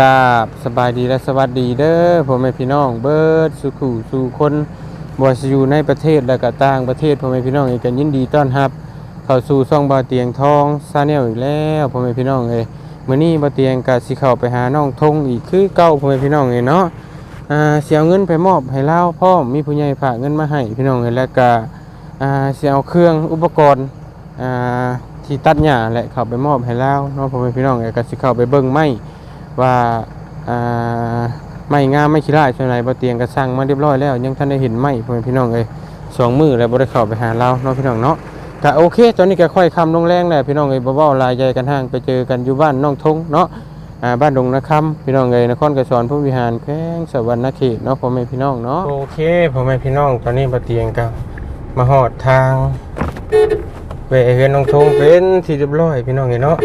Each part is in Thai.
กาบสบายดีและสวัสดีเด้อพ่อแม่พี่น้องเบิร์ดสุขุสู่คนบ่ว่าสิอยู่ในประเทศและก็ต่างประเทศพ่อแม่พี่น้องเองก็ยินดีต้อนรับ เข้าสู่ช่องบาเตียงทองซาแนลอีกแล้วพ่อแม่พี่น้องเอ้ยมื้อนี้บาเตียงก็สิเข้าไปหาน้องทงอีกคือเก่าพ่อแม่พี่น้องเอ้ยเนาะอ่าสิเอาเงินไปมอบให้เลาพร้อมีผู้ใหญ่ฝากเงินมาให้พี่น้องเอ้ยแล้วก็อ่าสิเอาเครื่องอุปกรณ์อ่าที่ตัดหญ้าและเข้าไปมอบให้ลาเนาะพ่อแม่พี่น้องเอ้ยก็สิเข้าไปเบิ่งไม้ ว่าไม่งามไม่ขี้ร้ายส่นไหนบ่เตียงก็สั่งมาเรียบร้อยแล้ว ยังท่านได้เห็นไหมพ่อแม่พี่น้องเอ้ยสองมือแล้วบ่ได้เข้าไปหาเราเนาะพี่น้องเนาะก็โอเค ตอนนี้ก็ค่อยคำลงแรงแล้วพี่น้องเอ้ยบ่เว้าลายใหญ่กันห่างไปเจอกันอยู่บ้านน้องทงเนาะอ่าบ้านดงนาคำพี่น้องเอ้ยนครกระสอนผู้วิหารแขวงสวรรณเขตเนาะพ่อแม่พี่น้องเนาะโอเคพ่อแม่พี่น้องตอนนี้บ่เตียงก็มาฮอดทางเวเฮือนน้องทงเป็นที่เรียบร้อยพี่น้องเอ้ยเนาะ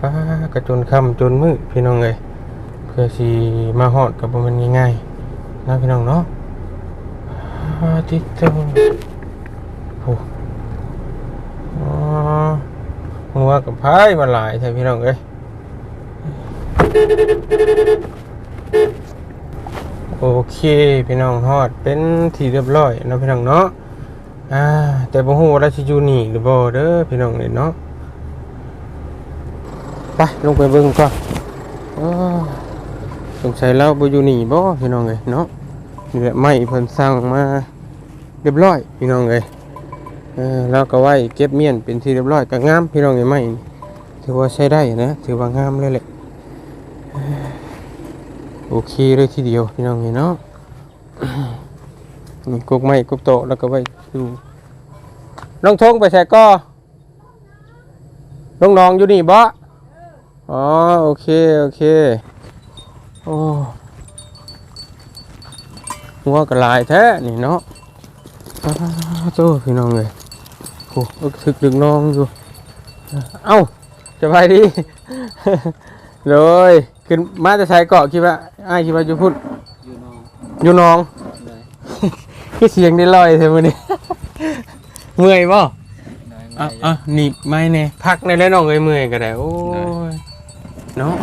ป้ากระจนค่ำจนมืดพี่น้องเอ้ย พื่อสีมาหอดกับมันง่ายๆนะพี่น้องเนาะอาทิตย์เจ้าโอ้หัวกับพายมาหลายใช่พี่น้องเอ้ยโอเคพี่น้องฮอดเป็นที่เรียบร้อยนะพี่น้องเนาะอ่าแต่บ่ฮู้ว่าราสิอยู่นี่หรือบ่เด้อพี่น้องนี่เนาะไปลงไปเบิ่งก่อนอ สงสัยเราบ่อยู่นี่บ่พี่น้องเอ้ยเนาะนี่แหละไม้เพิ่นสร้างมาเรียบร้อยพี่น้องเอ้ยเออเราก็ไว้เก็บเมียนเป็นที่เรียบร้อยก็งามพี่น้องเอ้ยไม้ถือว่าใช้ได้นะถือว่างามเลยแหละโอเคเลยทีเดียวพี่น้องเอ้ยเนาะนี่กุกไม้กุกโตแล้วก็ไว้ดูน้องทงไปใส่ก็น้องน้องอยู่นี่บ่อ๋อโอเคโอเค โอ้หัวกระลายแท้นี่เนาะอ้าวโตพี่น้องเลยโอ้อึกถึกดึงน้องอยู่ เอ้าจะไปดีเลยขึ้นมาจะใช้เกาะคิดว่าไอ้ายคิดว่าจะพูดอยู่นอกอยู่น้องเลยคือเสียงได้ลอยเท่านี้เมื่อยบ่เลยอะอะหนีบไม่เน่พักในแล้วน้องเอ้ยเมื่อยก็ได้โอ้ยเนาะ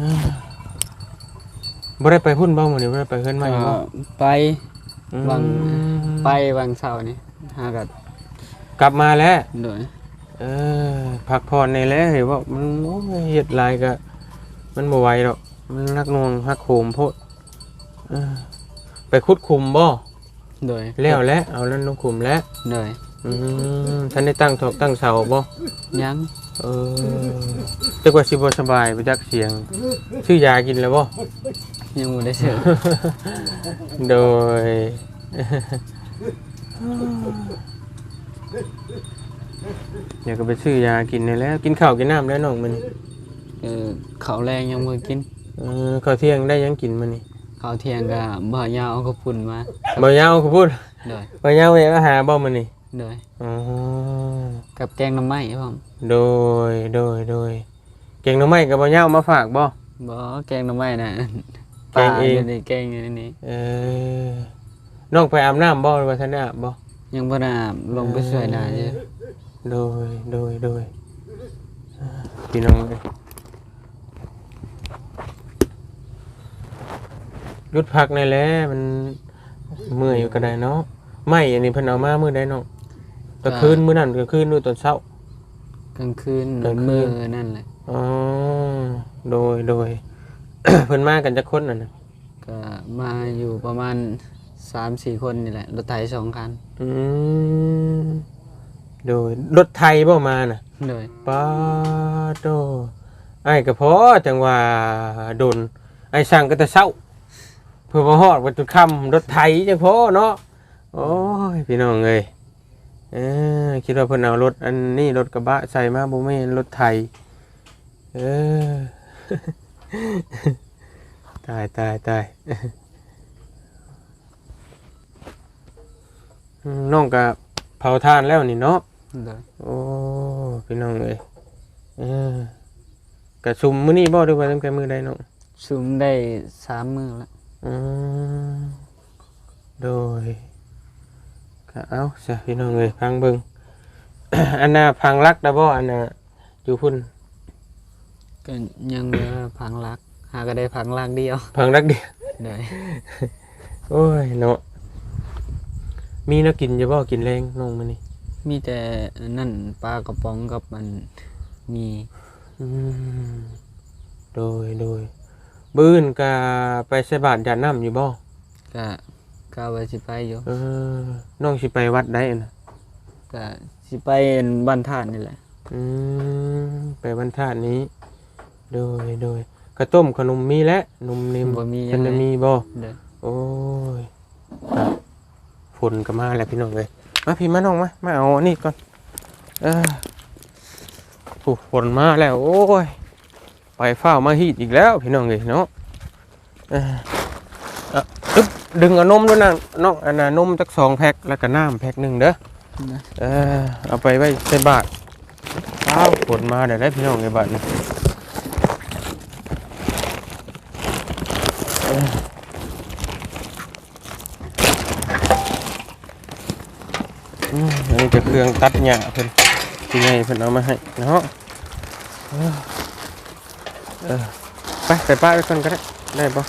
อ่า บ่ได้ไปพุ่นบ้างมื้อนี้บ่ได้ไปเฮือนใหม่ก็บ่ไปวางอืมไปวางเสาร์นี่หากัดกลับมาแล้ว โดยเออพักผ่อนในแล้วเห็นว่ามันโอ้ยเฮ็ดหลายก็มันบ่ไหวหรอก มันนักหนวงฮักโหมโพดเออไปขุดคุมบ่โดยแล้วแล้วเอาแล้วลงคุมแล้วโดยอืมท่านได้ตั้งถอกตั้งเสาบ่ยังเออจักว่าสิบ่สบายไปจักเสียงชื่อยากินแล้วบ่ ยังบ่ได้เสือโดยอยากก็ไปซื้อยากินนี่แหล้ว กินข้าวกินน้ำแล้วน้องมันเออข้าวแรงยังบ่กินเออข้าวเที่ยงได้ยังกินมันนี่ข้าวเที่ยงก็บ่ยาวเอากระปุ่นมาบ่ยาวเขาพูดโดยบ่ยาวเองอาหารบ่มันนี่โดยอ๋อกับแกงหน้ำไม้พร้อมโดยโดยโดยเก่งหน้ำไม้กับบ่ยาวมาฝากบ่บ่แกงหน้ำไม้น่ะ แกงเองปลายู่ในแกงอยู่ในนี้เออน้องไปอาบน้ำบ่หรือว่าท่านได้อาบบ่ยังบ่ได้อาบลงไปช่วยหน้าอยู่โดยโดยโดยอ่าพี่น้องเลยหยุดพักในอยแหล้วมันเมื่อยอยู่ก็ได้เนาะไม่อันนี้เพิ่นเอามามื้อใดเนาะตะคืนมื้อนั้นก็คืนนู่นตอนเช้า กลางคืนกลางคืน มือนั่นแหละ อ๋อ โดย โดย เพิ่นมากันจักคนน่ะนะก็มาอยู่ประมาณ3-4คนนี่แหละรถไถสองคันอืมโดยรถไทยบ่มาน่ะโดยป้าโตไอ้ก็พอจังว่าโดนไอ้สั่งก็แต่เช้าเพื่อมาฮอดวันจุดค่ำรถไถจังพอเนาะโอ้ยพี่น้องเอ้ยเออคิดว่าเพิ่นเอารถอันนี้รถกระบะใส่มาบ่แม่นรถไถเออ ตายตายตายอืมน้องก็เผาทานแล้วนี่เนาะโดยโอ้พี่น้องเอ้ยเออกระซุมมื้อนี้บ่หรือว่าตั้งแต่มื้อใดน้องซุมได้สามมือแล้วอืมโดยก็เอาซะพี่น้องเอ้ยพังเบิ่งอันน่ะพังรักได้บ่อันน่ะอยู่พุ่น ก็ยังเหลือพังรัก หาก็ได้พังลากเดียวพังรักเดียวโดยโอ้ยเนาะมีแนักกินจะบ่กินแรงน้องมันนี่มีแต่นั่นปลากระป๋องกับมันมีอืมโดยโดยบื้นกาไปใส่บาตรยาน้ำอยู่บ่ก็ก็ว่าสิไปอยู่เออน้องสิไปวัดได้นะก็สิไปบ้านท่านนี่แหละอืมไปบรรทัดนี้ โดยโดยกระต้มขนมมีแล้วนมนิ่มบ่มีฉันจะมีบ่เด้อโอ้ยครับฝนก็มาแล้วพี่น้องเลยมาพี่มาน้องมามาเอาอันนี้ก่อนเออถูกฝนมาแล้วโอ้ยไปเฝ้ามาฮีดอีกแล้วพี่น้องเลยเนาะเอออะอึ๊บดึงเอานมด้วยนะน้องอันน่ะนมจักสองแพ็คแล้วก็น้ำแพ็คหนึ่งเด้อนะเออเอาไปไว้ใส่บาทอ้าวฝนมาเดี๋ยวได้พี่น้องในบาทนี่เอออืมอั นนี้จะเครื่องตัดหญ้าเพิ่นที่ไงเพิ่นเอามาให้เนาะเออไปไปป้าไว้ก่อนก็ได้ได้ปะ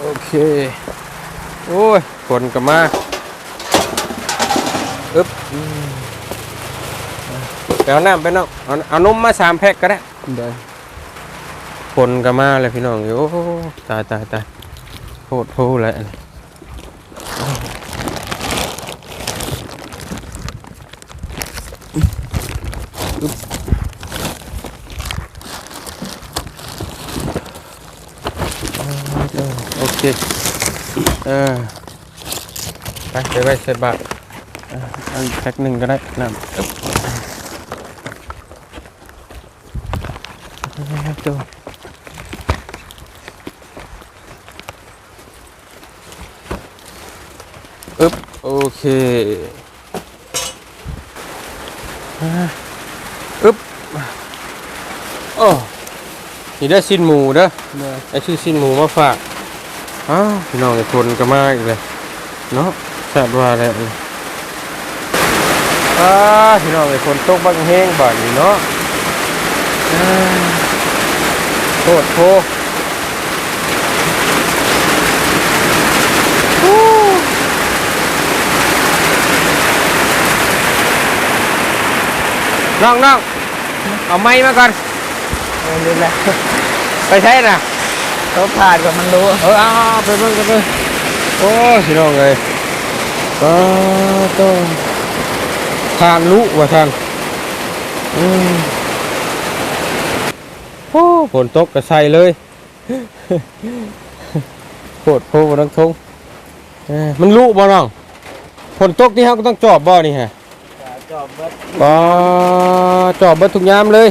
โอเค โอ้ยฝนก็มาอึ๊บอืมไปเอาน้ำไปน้องเอาเอานมมาสามแพ็คก็ได้เด้ อฝนก็มาเลยพี่น้องโอ้ตายตายตายโคตรโพแล้วโอเค เออไปไปไว้ใส่บาตรเออเอันแพ็คหนึ่งก็ได้น้ำอึ๊บเอาตัวอึ๊บโอ เคอ่าอึ๊บโอ้นี่ได้สิ้นหมูเด้อเด้อไอชื่อสิ้นหมูมาฝากอ้าวพี่น้องไอ้คนก็มาอีกเลยเนาะแซ่บว่าแล้วนี่อ้าพี่น้องไอ้คนตกบังเฮงบาดนี้เนาะอ่าโคตรโพ น้องน้องเอาไม้มาก่อนเออนี่แหละไปใช้น่ะเขาผ่านกับมันรู้เออเอาเอาไปเบิ่งกันเลยโอ้ยพี่น้องเลยก็ต้องทานลุว่าทานอืมโอ้ฝนตกกระใส่เลยโคตรโพบนังทงเอ้ยมันลุบ่น้องฝนตกนี่เขาก็ต้องจอบบ่นี่ฮะ จอบเบิดบ่จอบเบิดทุกยามเลย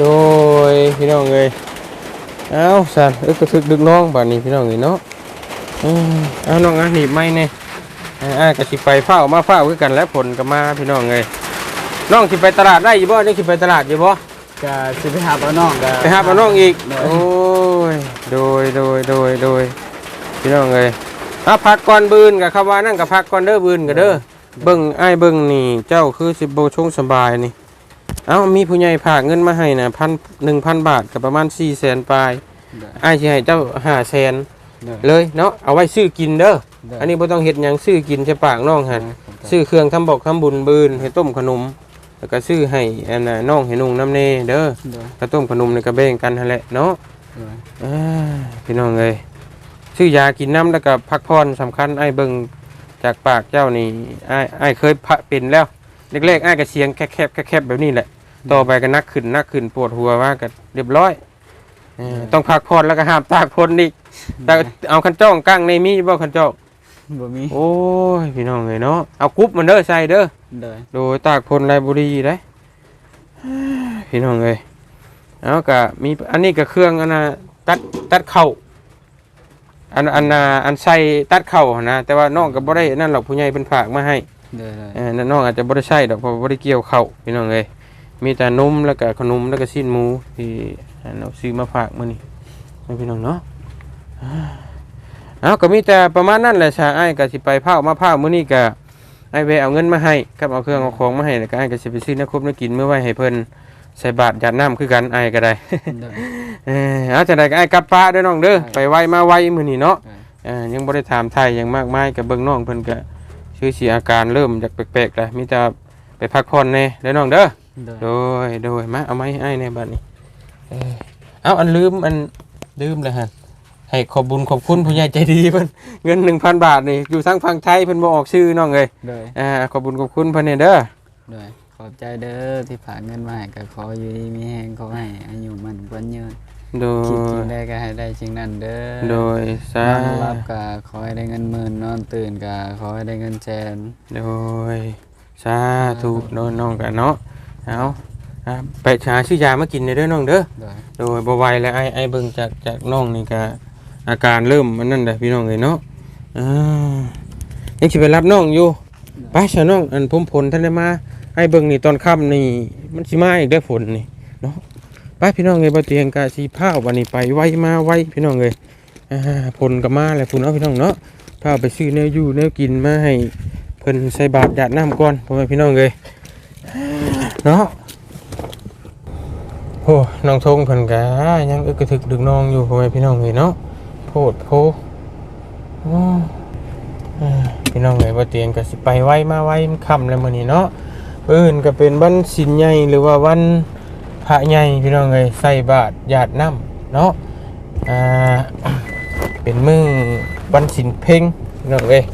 โดยพี่น้องเลยเอาสันเอ้ยกระทึกดึกน้องบ้านนี้พี่น้องนี่เนาะอืมเอาน้องอะหนีบไม่เนี่ยอ่ากระสิไปเฝ้ามาเฝ้าคือกันแล้วผลก็มาพี่น้องเลยน้องสิไปตลาดได้อยู่บ่นี่สิไปตลาดอยู่บ่ก็สิไปหาเอาน้องก็ไปหาเอาน้องอีกได้โอ้ยโดยโดยโดยโดยพี่น้องเลยอะพักก่อนบืนกับคำว่านั่นกับพักก่อนเด้อบืนกับเด้อ เบิ่งไอ้ายเบิ่งนี่เจ้าคือสิบโบชงสบายนี่ เอ้ามีผู้ใหญ่ฝากเงินมาให้นะพันหนึ่งพันบาทกับประมาณสี่แสนปลายเด้อไอ้ายสิให้เจ้าห้าแสนเด้อเลยเนาะเอาไว้ซื้อกินเด้อเด้อันนี้บ่ต้องเฮ็ดหยังซื้อกินใช่ปากน้องหั่นเด้อซื้อเครื่องทำบอกทำบุญบืนให้ต้มขนมแล้วก็ซื้อให้อันน่ะน้องให้นุ่งน้ำเนเด้อเด้อก็ต้มขนมนี่ก็แบ่งกันหั่นแหละเนาะเด้ออ่าพี่น้องเอ้ยซื้อยากินน้ำแล้วก็พักผ่อนสำคัญไอ้ายเบิ่ง จากปากเจ้านี่ไอ้ายอ้ายเคยพะเป็นแล้วแรกๆอ้ายก็เสียงแคบๆแคบๆแบบนี้แหละ ต่อไปก็นักขึ้นนักขึ้นปวดหัวว่าก็เรียบร้อยเออต้องพักผ่อนแล้วก็ห้ามตากฝนอีกแต่เอาคันจ้องกั้งในมีบ่คันจ้องบ่มีโอ้ยพี่น้องเลยเนาะเอากรุ๊ปมันเด้อใส่เด้อ เด้อโดยตากพลไรบุรีได้ พี่น้องเลยเอากะมีอันนี้ก็เครื่องอันน่ะตัดตัดเข่า อันอันน่ะอันใส่ตัดเข่าหั่นนะแต่ว่าน้องก็บ่ได้นั่นหรอกผู้ใหญ่เป็นฝากมาให้เด้อเด้อเออนั่นน้องอาจจะบ่ได้ใช้ดอกเพราะว่าบ่ได้เกี่ยวเข่าพี่น้องเลยมีแต่นมแล้วก็ขนมแล้วก็สิ้นหมูที่อันเราซื้อมาฝากมื้อนี้ให้พี่น้องเนาะเอาก็มีแต่ประมาณนั้นแหละชาไอ้ายก็สิไปเผามาเผามื้อนี้ก็ไอ้เวเอาเงินมาให้กับเอาเครื่องเอาของมาให้แล้วก็ไอ้ก็สิไปซื้อน้ำครบน้ำกินเมื่อไว้ให้เพิ่น ใส่บาตรหยาดน้ำคือกันไอ้ก็ได้โดยเออเอาจังไดก็ไอ้กลับป้าเด้อน้องเด้อไปไวมาไวมื้อนี้เนาะโดยเอ่อยังบ่ได้ถามไทยหยังมากมายกับเบิ่งน้องเพิ่นก็ชื่อสีอาการเริ่มจากแปลกๆแล้วมีแต่ไปพักผ่อนแน่เด้อน้องเด้อโดยโดยโดยมาเอาไม้ให้ในบัดนี้เออเอาอันลืมอันลืมเลยฮะให้ขอบบุญขอบคุณผู้ใหญ่ใจดีเพิ่นเงิน1,000บาทนี่อยู่ทางฝั่งไทยเพิ่นบ่ออกชื่อน้องเอ้ยโดยอ่าขอบบุญขอบคุณเพิ่นเนี่ยเด้อโดย ขอบใจเด้อที่ฝากเงินมาให้ก็ขออยู่ดีมีแฮงขอให้อายุมันกวนยืนโดคิดสิ่ยงใดก็ให้ได้สิ่งนั้นเด้อโดยสานอนหลับก็ขอให้ได้เงินหมื่นนอนตื่นก็ขอให้ได้เงินแสน โดยสาธุโดนน้องกันเนาะเอาอ่าไปหาซื้อยามากินเด้อน้องเด้อ โดยโดยบไหวายแล้วไอ้ไอ้เบิ่งจากจากน้องนี่ก็อาการเริ่มมันนั่นแหละพี่น้องเลยเนาะอ่ายังสิไปรับน้องอยู่ไปเชาน้องอันพุ่มผลท่านได้มา ไอ้เบิ่งนี่ตอนค่ำนี่มันสิมาอีกได้ฝนนี่เนาะไปพี่น้องเลยบ่เตียงกะสีผ้าวันนี้ไปไวมาไวพี่น้องเลยผลก็มาแล้วพุ่นเอาพี่น้องเนาะพาไปซื้อแนวอยู่แนวกินมาให้เพิ่นใส่บาตรหยาดน้ำก่อนพ่อแม่พี่น้องเลยเนาะโอ้น้องทงเพิ่นกะยังอึกกระทึกดึกน้องอยู่พ่อแม่พี่น้องเอ้ยเนาะโพดโพพี่น้องเอ้ยบ่เตียงก็สิไปไวมาไวมันค่ำแล้วมื้อนี้เนาะ เอิ้นก็เป็นวันศีลใหญ่หรือว่าวันพระใหญ่พี่น้องเอ้ยใส่บาตรหยาดน้ำเนาะอ่าเป็นมื้อวันศีลเพ็งพี่น้องเอ้ย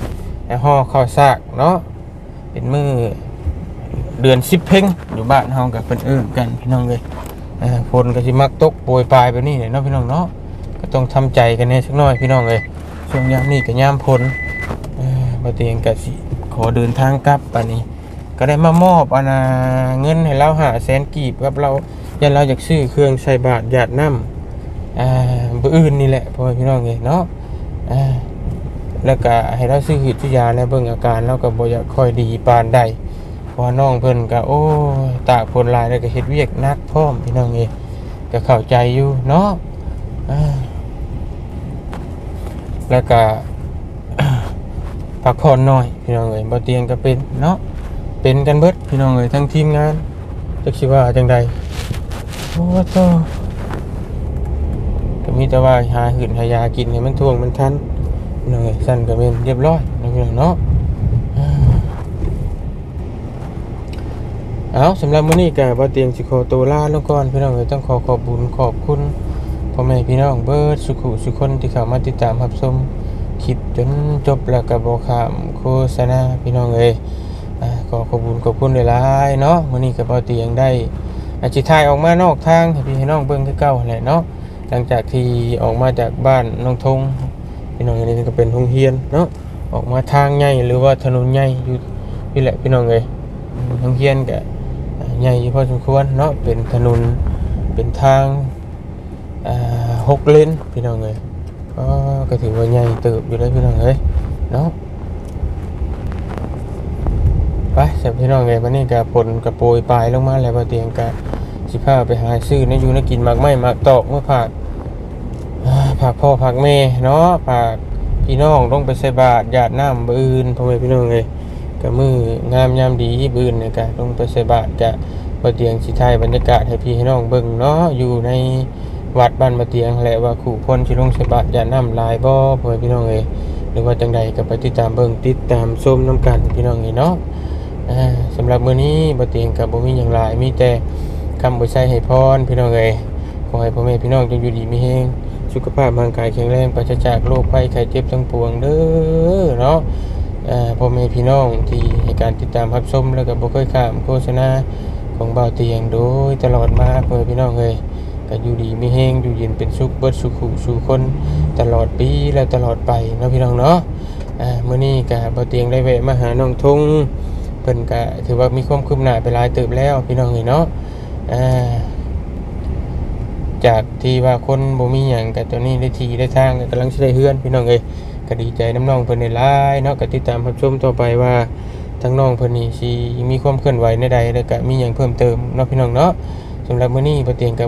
แล้ห่อข้าวสากเนาะเป็นมื้อเดือน10เพ็งอยู่บ้านเฮาก็เพิ่นเอิ้นกันพี่น้องเอ้ยฝนก็สิมักตกโปรยปลายแบบนี้เนี่ยเนาะพี่น้องเนาะก็ต้องทำใจกันเนี่ยสักหน่อยพี่น้องเลยช่วงยามนี้ก็ยามฝนเอ่อบ่เตียงก็สิขอเดินทางกลับปานนี้ ก็ได้มามอบอานาเงินให้เราหาแสนกีบกับเรายันเราอยากซื้อเครื่องใส่บาตรหยาดน้ำอ่าบ่อื่นนี่แหละพ่อพี่น้องเอ้ยเนาะอ่าแล้วก็ให้เราซื้อหืดซื้อยาแล้วเบิ่งอาการเราก็บ่อยากค่อยดีปานใดพราะว่าน้องเพิ่นก็โอ้ตากฝนหลายแล้วก็เฮ็ดเวียกนักพร้อมพี่น้องเอ้ยก็เข้าใจอยู่เนาะอ่าแล้วก็พักผ่อนหน่อยพี่น้องเอ้ยบ่เตียงก็เป็นเนาะ เป็นกันเบิดพี่น้องเอ้ยทั้งทีมงานจักสิว่าจังใดโอ้โตก็มีแต่ว่าหาหื่นหายากินให้มันท่วงมันทันพี่น้องเอ้ยสั่นก็เป็นเรียบร้อยนะพี่น้องเนาะอ่าเอาสำหรับมื้อนี้ก็บ่เตียงสิขอตัวลาลงก่อนพี่น้องเอ้ยต้องขอขอบบุญขอบคุณพ่อแม่พี่น้องเบิดสุขุสุคนที่เข้ามาติดตามรับชมคลิปจนจบแล้วก็บ่ข้ามโฆษณาพี่น้องเอ้ย อขอบบุญขอบคุณหลายๆเนาะมื้อนี้ก็บ่เตียงได้อาจิถ่ายออกมานอกทางพี่ให้น้องเบิ่งคือเก่าแหละเนาะหลังจากที่ออกมาจากบ้านน้องทงพี่น้องอันนี้ก็เป็นโรงเรียนเนาะออกมาทางใหญ่หรือว่าถนนใหญ่อยู่นี่แหละพี่น้องเอ้ยโรงเรียนก็ใหญ่อยู่พอสมควรเนาะเป็นถนนเป็นทางหกเลนพี่น้องเลยก็ก็ถือว่าใหญ่เติบอยู่เลยพี่น้องเลยเนาะ ไปเสร็จพี่น้องเลยวันนี้ก็ผลกระโปรยปลายลงมาแล้วพอเตียงกะสิพาไปหาซื้อในอยู่ในกินมากไม้มากตอกเมื่อผักผักพ่อผักแม่เนาะผักพี่น้องต้องไปใส่บาตรหยาดน้ำบืนพ่อแม่พี่น้องเลยก็มืองามยามดีบืนเนี่ยก็ลงไปใส่บาตรจะบ่เตียงสิไทยบรรยากาศให้พี่ให้น้องเบิ่งเนาะอยู่ในวัดบ้านบ่เตียงแหละว่าขู่คนสิลงใส่บาตรอย่าน้ำลายบ่พ่อแม่พี่น้องเอ้ยหรือว่าจังใดก็ไปติดตามเบิ่งติดตามชมน้ำกันพี่น้องเอ้ยเนาะ สำหรับมื้อนี้บ่เตียงก็บ่มีหยังหลายมีแต่คำบ่ใช้ให้พรพี่น้องเอ้ยขอให้พ่อแม่พี่น้องจงอยู่ดีมีแรงสุขภาพร่างกายแข็งแรงปราศจากโรคภัยไข้เจ็บทั้งปวงเด้อเนาะพ่อแม่พี่น้องที่ให้การติดตามรับชมแล้วก็บ่เคยข้ามโฆษณาของบ่าวเตียงโดยตลอดมาพ่อแม่พี่น้องเอ้ยก็อยู่ดีมีแฮงอยู่เย็นเป็นสุขเบิดสุขสู่คนตลอดปีและตลอดไปเนาะพี่น้องเนาะอ่ามื้อนี้ก็บ่าเตียงได้แวะมาหาน้องทง เพิ่นก็ถือว่ามีความคืบหน้าไปหลายเติบแล้วพี่น้องเอ้ยเนาะอ่าจากที่ว่าคนบ่มีหยังก็ตอนนี้ได้ทีได้ทางก็กำลังสิได้เฮือนพี่น้องเอ้ยก็ดีใจน้ำน้องเพิ่นในหลายเนาะก็ติดตามรับชมต่อไปว่าทั้งน้องเพิ่นนี่สิมีความเคลื่อนไหวในใดแล้วก็มีหยังเพิ่มเติมเนาะพี่น้องเนาะสำหรับมื้อนี้บ่เตียงก็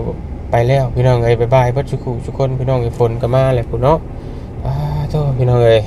ไปแล้วพี่น้องเอ้ยบ๊ายบายเบ่ทุกุทุกคนพี่น้องเอ้ยฝนก็มาแล้วพุ่นเนาะอ้าโตพี่น้องเอ้ย